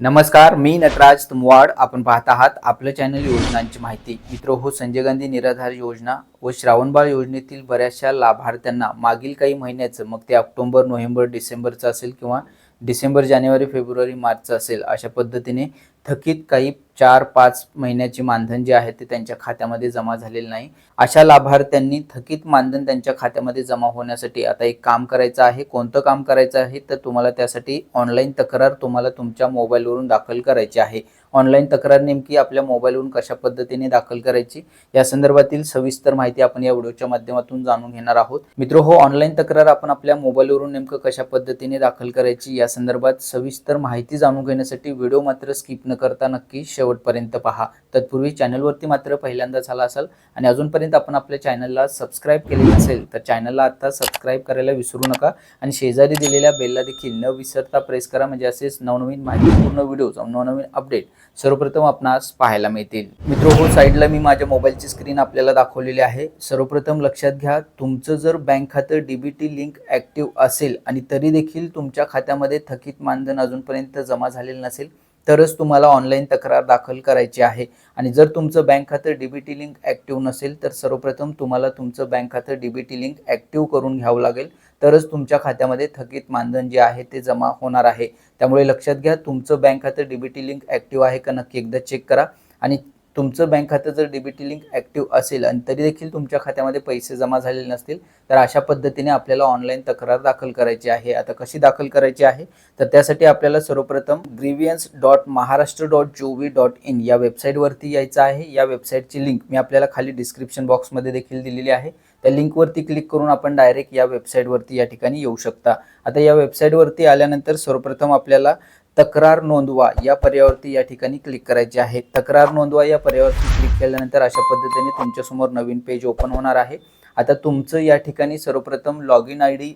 नमस्कार मी नटराज तुमवाड. आपण पाहत आहात आपलं चॅनल योजनांची माहिती. मित्र हो संजय गांधी निराधार योजना व श्रावणबाळ योजनेतील बऱ्याचशा लाभार्थ्यांना मागील काही महिन्याचं मग ते ऑक्टोबर नोव्हेंबर डिसेंबरचं असेल किंवा डिसेंबर जानेवारी फेब्रुवारी मार्चचं असेल अशा पद्धतीने थकीत काही चार पाच महिन्याचे मानधन जे आहे ते त्यांच्या खात्यामध्ये जमा झालेलं नाही. अशा लाभार्थ्यांनी थकीत मानधन त्यांच्या खात्यामध्ये जमा होण्यासाठी आता एक काम करायचं आहे. कोणतं काम करायचं आहे? तर तुम्हाला त्यासाठी ऑनलाईन तक्रार तुम्हाला तुमच्या मोबाईलवरून दाखल करायची आहे. ऑनलाईन तक्रार नेमकी आपल्या मोबाईलवरून कशा पद्धतीने दाखल करायची? या संदर्भातील सविस्तर माहिती आपण या व्हिडिओच्या माध्यमातून जाणून घेणार आहोत. मित्र हो ऑनलाईन तक्रार आपण आपल्या मोबाईलवरून नेमकं कशा पद्धतीने दाखल करायची? या संदर्भात सविस्तर माहिती जाणून घेण्यासाठी व्हिडिओ मात्र स्किप न करता नक्की शेवटपर्यंत पहा. तत्पूर्वी चॅनलवरती मात्र पहिल्यांदा झाला असाल आणि अजूनपर्यंत आपण आपल्या चॅनलला सबस्क्राईब केले नसेल तर चॅनलला आता सबस्क्राईब करायला विसरू नका आणि शेजारी दिलेल्या बेलला देखील न विसरता प्रेस करा म्हणजे असेच नवनवीन माहितीपूर्ण व्हिडिओज नवनवीन अपडेट सर्वप्रथम आपणास पाहायला मिळतील. मित्र हो साईडला मी माझ्या मोबाईलची स्क्रीन आपल्याला दाखवलेली आहे. सर्वप्रथम लक्षात घ्या तुमचं जर बँक खातं डीबीटी लिंक ॲक्टिव्ह असेल आणि तरी देखील तुमच्या खात्यामध्ये थकीत मानधन अजूनपर्यंत जमा झालेलं नसेल तरच तुम्हाला ऑनलाईन तक्रार दाखल करायची आहे. आणि जर तुमचं बँक खातं डीबीटी लिंक ॲक्टिव्ह नसेल तर सर्वप्रथम तुम्हाला तुमचं बँक खातं डीबीटी लिंक ॲक्टिव्ह करून घ्यावं लागेल. तरच तुमच्या खात्यामध्ये थकीत मानधन जे आहे ते जमा होणार आहे. त्यामुळे लक्षात घ्या तुमचं बँक खातं डीबीटी लिंक ॲक्टिव्ह आहे का नक्की एकदा चेक करा. आणि तुमचं बँक खातं जर डीबीटी लिंक ॲक्टिव्ह असेल आणि तरी देखील तुमच्या खात्यामध्ये पैसे जमा झालेले नसतील तर अशा पद्धतीने आपल्याला ऑनलाईन तक्रार दाखल करायची आहे. आता कशी दाखल करायची आहे? तर त्यासाठी आपल्याला सर्वप्रथम grievances dot Maharashtra dot G V dot in या वेबसाईटवरती यायचं आहे. या वेबसाईटची लिंक मी आपल्याला खाली डिस्क्रिप्शन बॉक्समध्ये देखील दिलेली आहे. त्या लिंकवरती क्लिक करून आपण डायरेक्ट या वेबसाईटवरती या ठिकाणी येऊ शकता. आता या वेबसाईटवरती आल्यानंतर सर्वप्रथम आपल्याला तक्रार नोंदवा या पर्यावरती या ठिकाणी क्लिक करायचे आहे. तक्रार नोंदवा या पर्यावरती क्लिक केल्यानंतर अशा पद्धतीने तुमच्यासमोर नवीन पेज ओपन होणार आहे. आता तुमचं या ठिकाणी सर्वप्रथम लॉग इन आय डी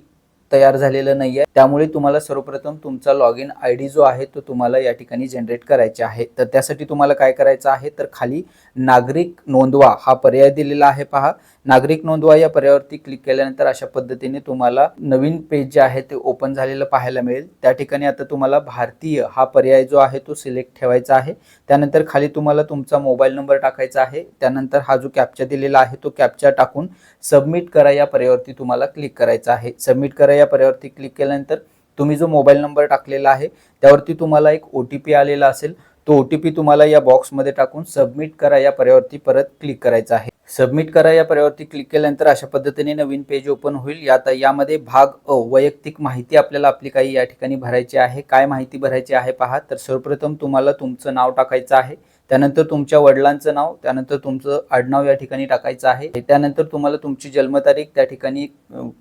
तयार झालेलं नाही आहे त्यामुळे तुम्हाला सर्वप्रथम तुमचा लॉग इन आय डी जो आहे तो तुम्हाला या ठिकाणी जनरेट करायचा आहे. तर त्यासाठी तुम्हाला काय करायचं आहे? तर खाली नागरिक नोंदवा हा पर्याय दिलेला आहे पहा. नागरिक नोंदवा या पर्यायावरती क्लिक केल्यानंतर अशा पद्धतीने तुम्हाला नवीन पेज जे आहे ते ओपन झालेलं पाहायला मिळेल. त्या ठिकाणी आता तुम्हाला भारतीय हा पर्याय जो आहे तो सिलेक्ट ठेवायचा आहे. त्यानंतर खाली तुम्हाला तुमचा मोबाईल नंबर टाकायचा आहे. त्यानंतर हा जो कॅप्चा दिलेला आहे तो कॅप्चा टाकून सबमिट करा या पर्यायावरती तुम्हाला क्लिक करायचा आहे. सबमिट करा या पर्यायावरती क्लिक केल्यानंतर तुम्ही जो मोबाईल नंबर टाकलेला आहे त्यावरती तुम्हाला एक ओ टी पी आलेला असेल. तो ओ टी पी तुम्हाला या बॉक्समध्ये टाकून सबमिट करा या पर्यावरती परत क्लिक करायचा आहे. सबमिट करा या पर्यावरती क्लिक केल्यानंतर अशा पद्धतीने नवीन पेज ओपन होईल. यात यामध्ये भाग अ वैयक्तिक माहिती आपल्याला आपली काही या ठिकाणी भरायची आहे. काय माहिती भरायची आहे पहा. तर सर्वप्रथम तुम्हाला तुमचं नाव टाकायचं आहे. त्यानंतर तुमच्या वडिलांचं नाव त्यानंतर तुमचं आडनाव या ठिकाणी टाकायचं आहे. त्यानंतर तुम्हाला तुमची जन्मतारीख त्या ठिकाणी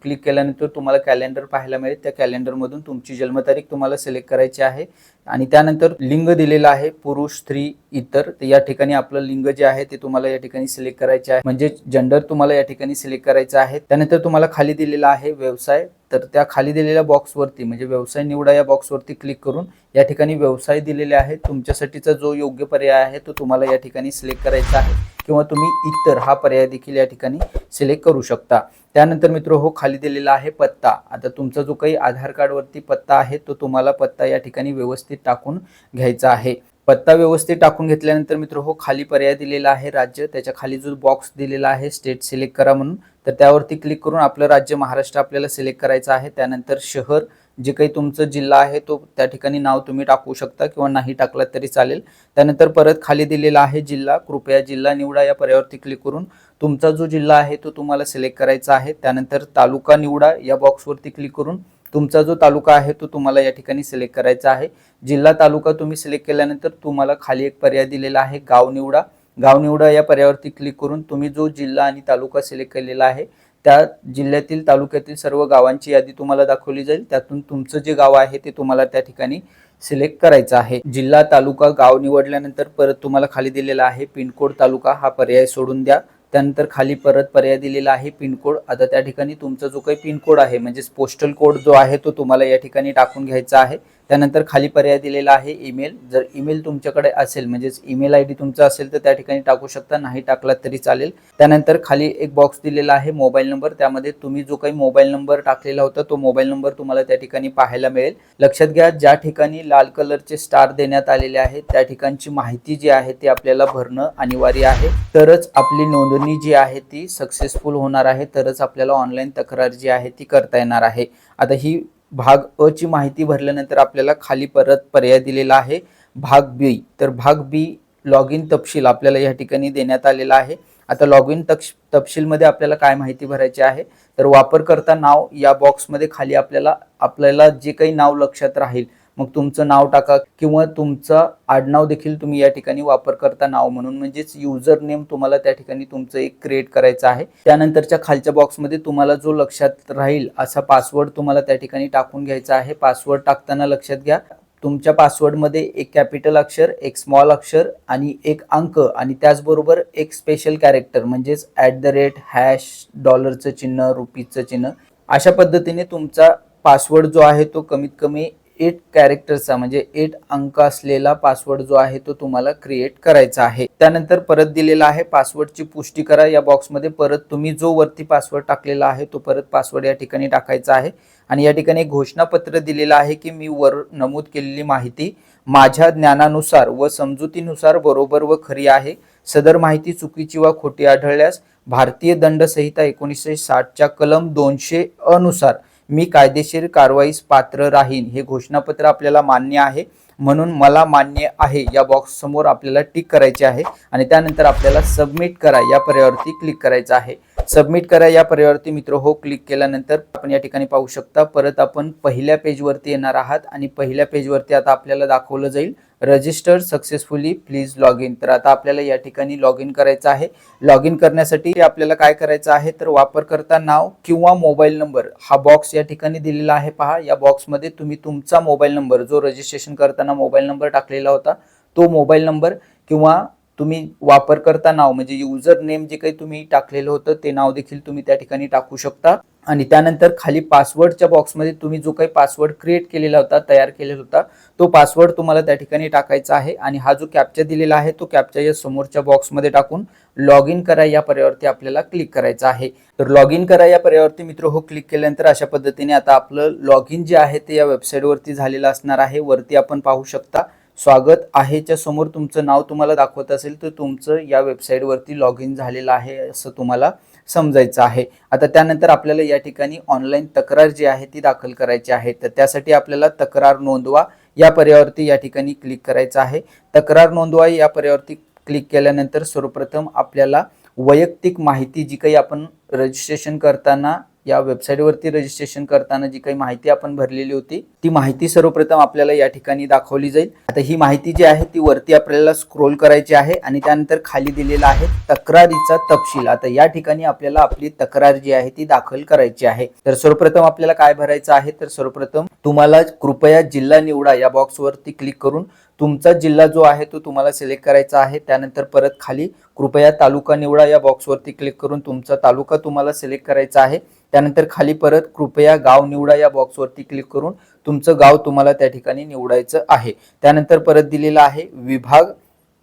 क्लिक केल्यानंतर तुम्हाला कॅलेंडर पाहायला मिळेल. त्या कॅलेंडरमधून तुमची जन्मतारीख तुम्हाला सिलेक्ट करायची आहे. आणि त्यानंतर लिंग दिलेलं आहे पुरुष स्त्री इतर. तर या ठिकाणी आपलं लिंग जे आहे ते तुम्हाला या ठिकाणी सिलेक्ट करायचे आहे. म्हणजे जेंडर तुम्हाला या ठिकाणी सिलेक्ट करायचं आहे. त्यानंतर तुम्हाला खाली दिलेला आहे व्यवसाय. तर त्या खाली दिलेल्या बॉक्सवरती म्हणजे व्यवसाय निवडा या बॉक्सवरती क्लिक करून या ठिकाणी व्यवसाय दिलेले आहे तुमच्यासाठीचा जो योग्य पर्याय आहे तो तुम्हाला या ठिकाणी सिलेक्ट करायचा आहे. किंवा तुम्ही इतर हा पर्याय देखील या ठिकाणी सिलेक्ट करू शकता. त्यानंतर मित्र हो खाली दिलेला आहे पत्ता. आता तुमचा जो काही आधार कार्डवरती पत्ता आहे तो तुम्हाला पत्ता या ठिकाणी व्यवस्थित टाकून घ्यायचा आहे. पत्ता व्यवस्थित टाकून घेतल्यानंतर मित्र हो खाली पर्याय दिलेला आहे राज्य. त्याच्याखाली जो बॉक्स दिलेला आहे स्टेट सिलेक्ट करा म्हणून तर त्यावरती क्लिक करून आपलं राज्य महाराष्ट्र आपल्याला सिलेक्ट करायचं आहे. त्यानंतर शहर जे काही तुमचं जिल्हा आहे तो त्या ठिकाणी नाव तुम्ही टाकू शकता किंवा नाही टाकलात तरी चालेल. त्यानंतर परत खाली दिलेला आहे जिल्हा. कृपया जिल्हा निवडा या पर्यावरती क्लिक करून. तुमचा जो जिल्हा आहे तो तुम्हाला सिलेक्ट करायचा आहे. त्यानंतर तालुका निवडा या बॉक्सवरती क्लिक करून. तुमचा जो तालुका आहे तो तुम्हाला या ठिकाणी सिलेक्ट करायचा आहे. जिल्हा तालुका तुम्ही सिलेक्ट केल्यानंतर तुम्हाला खाली एक पर्याय दिलेला आहे. गाव निवडा. गाव निवडा या पर्यायावरती क्लिक करून तुम्ही जो जिल्हा आणि तालुका सिलेक्ट केलेला आहे त्या जिल्ह्यातील तालुक्यातील सर्व गावांची यादी तुम्हाला दाखवली जाईल. त्यातून तुमचं जे गाव आहे ते तुम्हाला त्या ठिकाणी सिलेक्ट करायचं आहे. जिल्हा तालुका गाव निवडल्यानंतर परत तुम्हाला खाली दिलेला आहे पिनकोड तालुका. हा पर्याय सोडून द्या. त्यानंतर खाली परत पर्याय दिलेला आहे पिनकोड. आता त्या ठिकाणी तुमचा जो काही पिनकोड आहे म्हणजेच पोस्टल कोड जो आहे तो तुम्हाला या ठिकाणी टाकून घ्यायचा आहे. त्यानंतर खाली पर्याय दिलेला आहे ईमेल. जर ईमेल तुमच्याकडे असेल म्हणजेच ईमेल आय डी तुमचा असेल तर त्या ठिकाणी टाकू शकता. नाही टाकलात तरी चालेल. त्यानंतर खाली एक बॉक्स दिलेला आहे मोबाईल नंबर त्यामध्ये तुम्ही जो काही मोबाईल नंबर टाकलेला होता तो मोबाईल नंबर तुम्हाला त्या ठिकाणी पाहायला मिळेल. लक्षात घ्या ज्या ठिकाणी लाल कलरचे स्टार देण्यात आलेले आहे त्या ठिकाणची माहिती जी आहे ती आपल्याला भरणं अनिवार्य आहे. तरच आपली नोंदणी जी आहे ती सक्सेसफुल होणार आहे. तरच आपल्याला ऑनलाईन तक्रार जी आहे ती करता येणार आहे. आता ही भाग अ ची माहिती भरल्यानंतर आपल्याला खाली परत पर्याय दिलेला आहे. भाग बी तर भाग बी लॉग इन तपशील आपल्याला या ठिकाणी देण्यात आलेला आहे. आता लॉग इन तक्ष तपशीलमध्ये आपल्याला काय माहिती भरायची आहे? तर वापरकर्ता नाव या बॉक्समध्ये खाली आपल्याला आपल्याला जे काही नाव लक्षात राहील मग तुमचं नाव टाका किंवा तुमचं आडनाव देखील तुम्ही या ठिकाणी वापरकर्ता नाव म्हणून म्हणजेच युजर नेम तुम्हाला त्या ठिकाणी तुमचं एक क्रिएट करायचं आहे. त्यानंतरच्या खालच्या बॉक्समध्ये तुम्हाला जो लक्षात राहील असा पासवर्ड तुम्हाला त्या ठिकाणी टाकून घ्यायचा आहे. पासवर्ड टाकताना लक्षात घ्या. तुमच्या पासवर्डमध्ये एक कॅपिटल अक्षर एक स्मॉल अक्षर आणि एक अंक आणि त्याचबरोबर एक स्पेशल कॅरेक्टर म्हणजेच ॲट द रेट हॅश डॉलरचं चिन्ह रुपीजचं चिन्ह. अशा पद्धतीने तुमचा पासवर्ड जो आहे तो कमीत कमी एट कॅरेक्टरचा म्हणजे एट अंक असलेला पासवर्ड जो आहे तो तुम्हाला क्रिएट करायचा आहे. त्यानंतर परत दिलेला आहे पासवर्डची पुष्टी करा. या बॉक्समध्ये परत तुम्ही जो वरती पासवर्ड टाकलेला आहे तो परत पासवर्ड या ठिकाणी टाकायचा आहे. आणि या ठिकाणी एक घोषणापत्र दिलेलं आहे की मी वर नमूद केलेली माहिती माझ्या ज्ञानानुसार व समजुतीनुसार बरोबर व खरी आहे. सदर माहिती चुकीची व खोटी आढळल्यास भारतीय दंड संहिता एकोणीसशे साठच्या कलम दोनशे अनुसार मी कायदेशीर कारवाईस पात्र राहीन हे घोषणापत्र आपल्याला मान्य आहे. म्हणून मला मान्य आहे या बॉक्स समोर आपल्याला टिक करायचे आहे आणि त्यानंतर आपल्याला सबमिट करा या पर्यायावरती क्लिक करायचं आहे. सबमिट करा या परिवारती मित्र. हो क्लिक केल्यानंतर आपण या ठिकाणी पाहू शकता परत आपण पहिल्या पेजवरती येणार आहात आणि पहिल्या पेजवरती आता आपल्याला दाखवलं जाईल. Register successfully please log in तर आता आपल्याला या ठिकाणी लॉग इन करायचं आहे. लॉग इन करण्यासाठी आपल्याला काय करायचं आहे? तर वापरकर्ता नाव किंवा मोबाईल नंबर हा बॉक्स या ठिकाणी दिलेला आहे पहा. या बॉक्समध्ये तुम्ही तुमचा मोबाईल नंबर जो रजिस्ट्रेशन करताना मोबाईल नंबर टाकलेला होता तो मोबाईल नंबर किंवा तुम्ही वापरकर्ता नाव म्हणजे युजर नेम जे काही तुम्ही टाकलेलं होतं ते नाव देखील तुम्ही त्या ठिकाणी टाकू शकता. आणि त्यानंतर खाली पासवर्डच्या बॉक्समध्ये तुम्ही जो काही पासवर्ड क्रिएट केलेला होता तयार केलेला होता तो पासवर्ड तुम्हाला त्या ठिकाणी टाकायचा आहे. आणि हा जो कॅप्चा दिलेला आहे तो कॅप्चा या समोरच्या बॉक्समध्ये टाकून लॉग इन करा या पर्यावरती आपल्याला क्लिक करायचं आहे. तर लॉग इन करा या पर्यावरती मित्र हो क्लिक केल्यानंतर अशा पद्धतीने आता आपलं लॉग इन जे आहे ते या वेबसाईटवरती झालेलं असणार आहे. वरती आपण पाहू शकता. स्वागत आहेच्या समोर तुमचं नाव तुम्हाला दाखवत असेल तर तुमचं या वेबसाईटवरती लॉग इन झालेलं आहे असं तुम्हाला समजायचं आहे. आता त्यानंतर आपल्याला या ठिकाणी ऑनलाईन तक्रार जी आहे ती दाखल करायची आहे. तर त्यासाठी आपल्याला तक्रार नोंदवा या पर्यावरती या ठिकाणी क्लिक करायचं आहे. तक्रार नोंदवा या पर्यावरती क्लिक केल्यानंतर सर्वप्रथम आपल्याला वैयक्तिक माहिती जी काही आपण रजिस्ट्रेशन करताना या वेबसाईटवरती रजिस्ट्रेशन करताना जी काही माहिती आपण भरलेली होती ती माहिती सर्वप्रथम आपल्याला या ठिकाणी दाखवली जाईल. आता ही माहिती जी आहे ती वरती आपल्याला स्क्रोल करायची आहे आणि त्यानंतर खाली दिलेला आहे तक्रारीचा तपशील. आता या ठिकाणी आपल्याला आपली तक्रार जी आहे ती दाखल करायची आहे. तर सर्वप्रथम आपल्याला काय भरायचं आहे? तर सर्वप्रथम तुम्हाला कृपया जिल्हा निवडा या बॉक्सवरती क्लिक करून तुमचा जिल्हा जो आहे तो तुम्हाला सिलेक्ट करायचा आहे. त्यानंतर परत खाली कृपया तालुका निवडा या बॉक्सवरती क्लिक करून तुमचा तालुका तुम्हाला सिलेक्ट करायचा आहे. त्यानंतर खाली परत कृपया गाव निवडा या बॉक्सवरती क्लिक करून तुमचं गाव तुम्हाला त्या ठिकाणी निवडायचं आहे. त्यानंतर परत दिलेला आहे विभाग.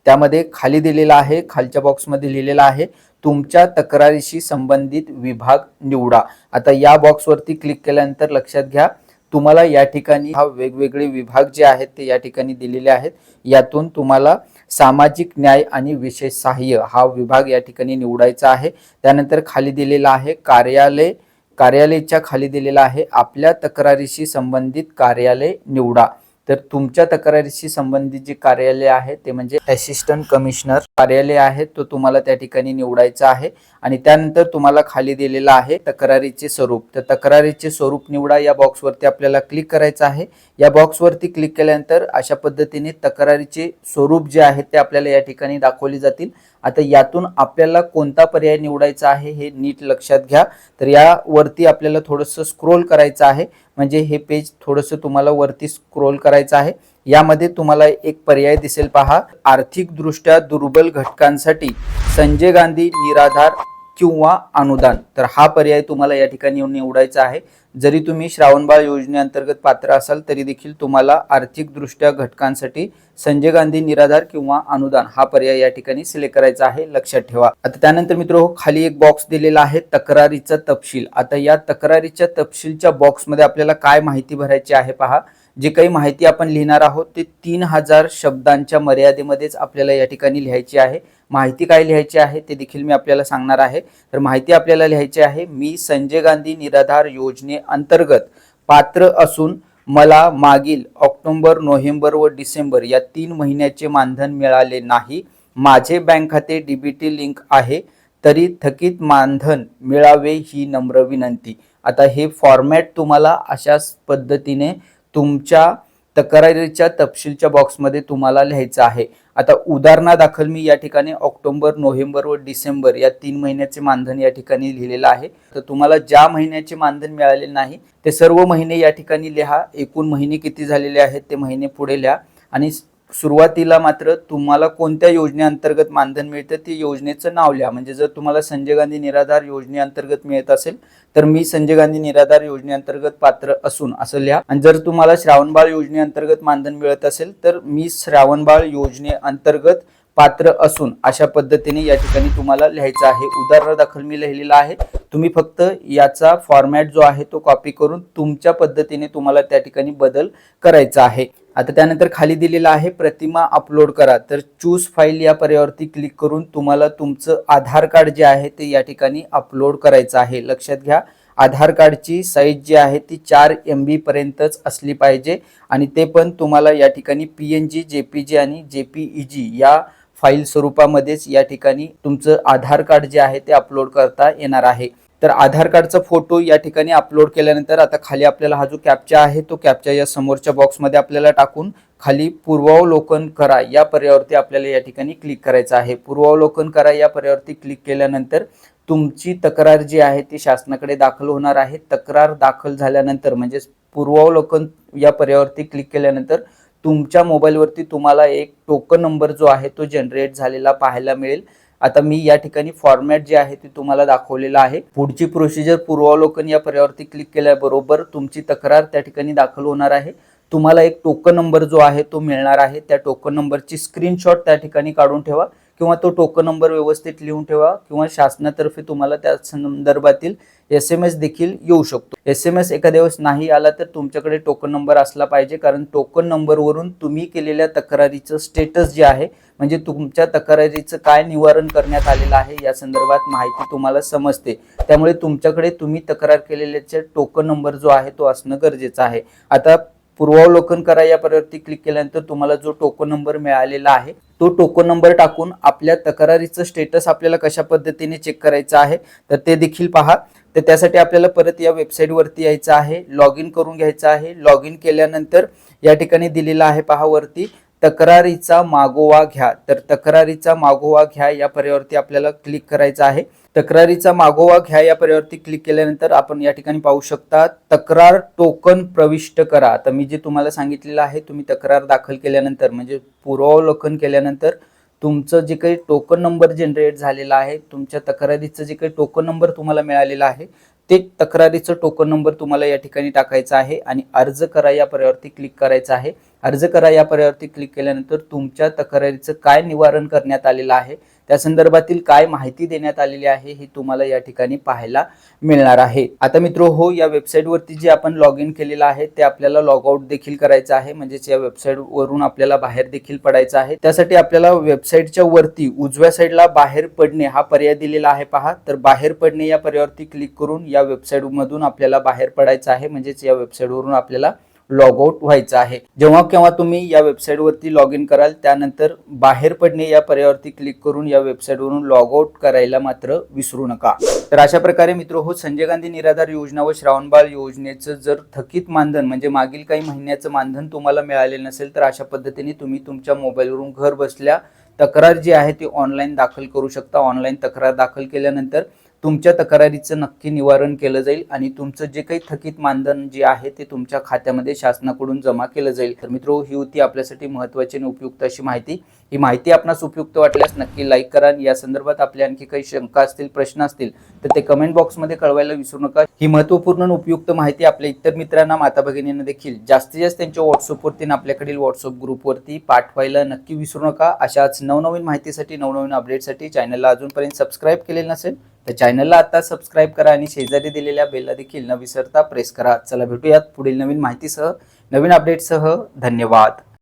त्यामध्ये खाली दिलेला आहे खालच्या बॉक्समध्ये लिहिलेला आहे तुमच्या तक्रारीशी संबंधित विभाग निवडा. आता या बॉक्सवरती क्लिक केल्यानंतर लक्षात घ्या तुम्हाला या ठिकाणी हा वेगवेगळे विभाग जे आहेत ते या ठिकाणी दिलेले आहेत. यातून तुम्हाला सामाजिक न्याय आणि विशेष सहाय्य हा विभाग या ठिकाणी निवडायचा आहे. त्यानंतर खाली दिलेला आहे कार्यालय कार्यालयाच्या खाली दिलेला आहे. आपल्या तक्रारीशी संबंधित कार्यालय निवडा. तर तुमच्या तक्रारीशी संबंधित जे कार्यालय आहे ते म्हणजे असिस्टंट कमिशनर कार्यालय आहे तो तुम्हाला त्या ठिकाणी निवडायचा आहे. आणि त्यानंतर तुम्हाला खाली दिलेला आहे तक्रारीचे स्वरूप. तर तक्रारीचे स्वरूप निवडा. या बॉक्सवरती आपल्याला क्लिक करायचं आहे. या बॉक्सवरती क्लिक केल्यानंतर अशा पद्धतीने तक्रारीचे स्वरूप जे आहे ते आपल्याला या ठिकाणी दाखवले जातील. आता यातून आपल्याला कोणता पर्याय निवडायचा आहे हे नीट लक्षात घ्या. तर यावरती आपल्याला थोडंसं स्क्रोल करायचं आहे. म्हणजे हे पेज थोडंसं तुम्हाला वरती स्क्रोल करायचं आहे. यामध्ये तुम्हाला एक पर्याय दिसेल पहा. आर्थिकदृष्ट्या दुर्बल घटकांसाठी संजय गांधी निराधार किंवा अनुदान. तर हा पर्याय तुम्हाला या ठिकाणी निवडायचा आहे. जरी तुम्ही श्रावणबाळ योजनेअंतर्गत पात्र असाल तरी देखील तुम्हाला आर्थिकदृष्ट्या घटकांसाठी संजय गांधी निराधार किंवा अनुदान हा पर्याय या ठिकाणी सिलेक्ट करायचा आहे लक्षात ठेवा. आता त्यानंतर मित्र खाली एक बॉक्स दिलेला आहे तक्रारीचा तपशील. आता या तक्रारीच्या तपशीलच्या बॉक्समध्ये आपल्याला काय माहिती भरायची आहे पहा. जे काही माहिती आपण लिहिणार आहोत ते तीन हजार शब्दांच्या मर्यादेमध्येच आपल्याला या ठिकाणी लिहायची आहे. माहिती काय लिहायची आहे ते देखील मी आपल्याला सांगणार आहे. तर माहिती आपल्याला लिहायची आहे मी संजय गांधी निराधार योजनेअंतर्गत पात्र असून मला मागील ऑक्टोबर नोव्हेंबर व डिसेंबर या तीन महिन्याचे मानधन मिळाले नाही. माझे बँक खाते डीबीटी लिंक आहे तरी थकीत मानधन मिळावे ही नम्र विनंती. आता हे फॉर्मॅट तुम्हाला अशाच पद्धतीने तुमच्या तक्रारीच्या तपशीलच्या बॉक्समध्ये तुम्हाला लिहायचं आहे. आता उदाहरणादाखल मी या ठिकाणी ऑक्टोबर नोव्हेंबर व डिसेंबर या तीन महिन्याचे मानधन या ठिकाणी लिहिलेलं आहे. तर तुम्हाला ज्या महिन्याचे मानधन मिळाले नाही ते सर्व महिने या ठिकाणी लिहा. एकूण महिने किती झालेले आहेत ते महिने पुढे लिहा. आणि सुरुवातीला मात्र तुम्हाला कोणत्या योजनेअंतर्गत मानधन मिळतं ते योजनेचं नाव लिहा. म्हणजे जर तुम्हाला संजय गांधी निराधार योजनेअंतर्गत मिळत असेल तर मी संजय गांधी निराधार योजनेअंतर्गत पात्र असून असं लिहा. आणि जर तुम्हाला श्रावणबाळ योजनेअंतर्गत मानधन मिळत असेल तर मी श्रावणबाळ योजनेअंतर्गत पात्र असून अशा पद्धतीने या ठिकाणी तुम्हाला लिहायचं आहे. उदाहरणादाखल मी लिहिलेलं आहे. तुम्ही फक्त याचा फॉर्मॅट जो आहे तो कॉपी करून तुमच्या पद्धतीने तुम्हाला त्या ठिकाणी बदल करायचा आहे. आता त्यानंतर खाली दिलेलं आहे प्रतिमा अपलोड करा. तर चूज फाईल या पर्यावरती क्लिक करून तुम्हाला तुमचं आधार कार्ड जे आहे ते या ठिकाणी अपलोड करायचं आहे. लक्षात घ्या आधार कार्डची साईज जी आहे ती चार एम बी पर्यंतच असली पाहिजे आणि ते पण तुम्हाला या ठिकाणी P N G J P G आणि जे पी ई जी या फाईल स्वरूपामध्येच या ठिकाणी तुमचं आधार कार्ड जे आहे ते अपलोड करता येणार आहे. तर आधार कार्डचा फोटो या ठिकाणी अपलोड केल्यानंतर आता खाली आपल्याला हा जो कॅप्चा आहे तो कॅप्चा या समोरच्या बॉक्समध्ये आपल्याला टाकून खाली पूर्वावलोकन करा. या पर्यावरती आपल्याला या ठिकाणी क्लिक करायचं आहे. पूर्वावलोकन करा. या पर्यावरती क्लिक केल्यानंतर तुमची तक्रार जी आहे ती शासनाकडे दाखल होणार आहे. तक्रार दाखल झाल्यानंतर म्हणजेच पूर्वावलोकन या पर्यावरती क्लिक केल्यानंतर तुमच्या मोबाईलवरती तुम्हाला एक टोकन नंबर जो आहे तो जनरेट झालेला पाहायला मिळेल. आता मी या ठिकाणी फॉर्मॅट जे आहे ते तुम्हाला दाखवलेलं आहे. पुढची प्रोसिजर पूर्वावलोकन या पर्यावरती क्लिक केल्याबरोबर तुमची तक्रार त्या ठिकाणी दाखल होणार आहे. तुम्हाला एक टोकन नंबर जो आहे तो मिळणार आहे. त्या टोकन नंबरची स्क्रीनशॉट त्या ठिकाणी काढून ठेवा. किंवा तो टोकन नंबर व्यवस्थित लिहून ठेवा किंवा शासनातर्फे तुम्हाला त्या संदर्भातील एस एम एस देखील येऊ शकतो. एस एम एस एखाद्या वेळेस नाही आला तर तुमच्याकडे टोकन नंबर असला पाहिजे. कारण टोकन नंबरवरून तुम्ही केलेल्या तक्रारीचं स्टेटस जे आहे म्हणजे तुमच्या तक्रारीचं काय निवारण करण्यात आलेलं आहे या संदर्भात माहिती तुम्हाला समजते. त्यामुळे तुमच्याकडे तुम्ही तक्रार केलेल्याचे टोकन नंबर जो आहे तो असणं गरजेचं आहे. आता पूर्वावलोकन करा या पर्यावरती क्लिक केल्यानंतर तुम्हाला जो टोकन नंबर मिळालेला आहे तो टोकन नंबर टाकून आपल्या तक्रारीचं स्टेटस आपल्याला कशा पद्धतीने चेक करायचं आहे तर ते देखील पहा. तर त्यासाठी आपल्याला परत या वेबसाईटवरती यायचं आहे लॉग इन करून घ्यायचं आहे. लॉग इन केल्यानंतर या ठिकाणी दिलेलं आहे पहा वरती तक्रारीचा मागोवा घ्या. तर तक्रारीचा मागोवा घ्या या पर्यावरती आपल्याला क्लिक करायचं आहे. तक्रारीचा मागोवा घ्या या पर्यावरती क्लिक केल्यानंतर आपण या ठिकाणी पाहू शकता तक्रार टोकन प्रविष्ट करा. आता मी जे तुम्हाला सांगितलेलं आहे तुम्ही तक्रार दाखल केल्यानंतर म्हणजे पूर्वावलोकन केल्यानंतर तुमचं जे काही टोकन नंबर जनरेट झालेला आहे तुमच्या तक्रारीचं जे काही टोकन नंबर तुम्हाला मिळालेला आहे ते तक्रारीचं टोकन नंबर तुम्हाला या ठिकाणी टाकायचा आहे आणि अर्ज करा या पर्यावरती क्लिक करायचं आहे. अर्ज करा या पर्यावरती क्लिक केल्यानंतर तुमच्या तक्रारीचं काय निवारण करण्यात आलेलं आहे त्या संदर्भातील काय माहिती देण्यात आलेली आहे हे तुम्हाला या ठिकाणी पाहायला मिळणार आहे. आता मित्र हो या वेबसाईटवरती जे आपण लॉग इन केलेलं आहे ते आपल्याला लॉग आउट देखील करायचं आहे. म्हणजेच या वेबसाईट वरून आपल्याला बाहेर देखील पडायचं आहे. त्यासाठी आपल्याला वेबसाईटच्या वरती उजव्या साईडला बाहेर पडणे हा पर्याय दिलेला आहे पहा. तर बाहेर पडणे या पर्यायावरती क्लिक करून या वेबसाईट मधून आपल्याला बाहेर पडायचं आहे. म्हणजेच या वेबसाईट वरून आपल्याला लॉग आउट व्हायचं आहे. जेव्हा केव्हा तुम्ही या वेबसाईटवरती लॉग इन कराल त्यानंतर बाहेर पडणे या पर्यायावरती क्लिक करून या वेबसाईटवरून लॉग आउट करायला मात्र विसरू नका. तर अशा प्रकारे मित्र हो संजय गांधी निराधार योजना व श्रावणबाळ योजनेचं जर थकीत मानधन म्हणजे मागील काही महिन्याचं मानधन तुम्हाला मिळाले नसेल तर अशा पद्धतीने तुम्ही तुमच्या मोबाईलवरून घर बसल्या तक्रार जी आहे ती ऑनलाईन दाखल करू शकता. ऑनलाईन तक्रार दाखल केल्यानंतर तुमच्या तक्रारीचं नक्की निवारण केलं जाईल आणि तुमचं जे काही थकीत मानधन जे आहे ते तुमच्या खात्यामध्ये शासनाकडून जमा केलं जाईल. तर मित्रो ही होती आपल्यासाठी महत्त्वाची आणि उपयुक्त अशी माहिती. ही माहिती आपणास उपयुक्त वाटल्यास नक्की लाईक करा आणि या संदर्भात आपल्या आणखी काही शंका असतील प्रश्न असतील तर ते कमेंट बॉक्समध्ये कळवायला विसरू नका. ही महत्त्वपूर्ण आणि उपयुक्त माहिती आपल्या इतर मित्रांना माता भगिनींना देखील जास्तीत जास्त त्यांच्या व्हॉट्सअपवरती आणि आपल्याकडील व्हॉट्सअप ग्रुपवरती पाठवायला नक्की विसरू नका. अशाच नवनवीन माहितीसाठी नवनवीन अपडेटसाठी चॅनलला अजूनपर्यंत सबस्क्राईब केलेलं नसेल तर चॅनलला आता सबस्क्राईब करा आणि शेजारी दिलेल्या बेलला देखील न विसरता प्रेस करा. चला भेटूयात पुढील नवीन माहितीसह. नवीन अपडेटसह धन्यवाद.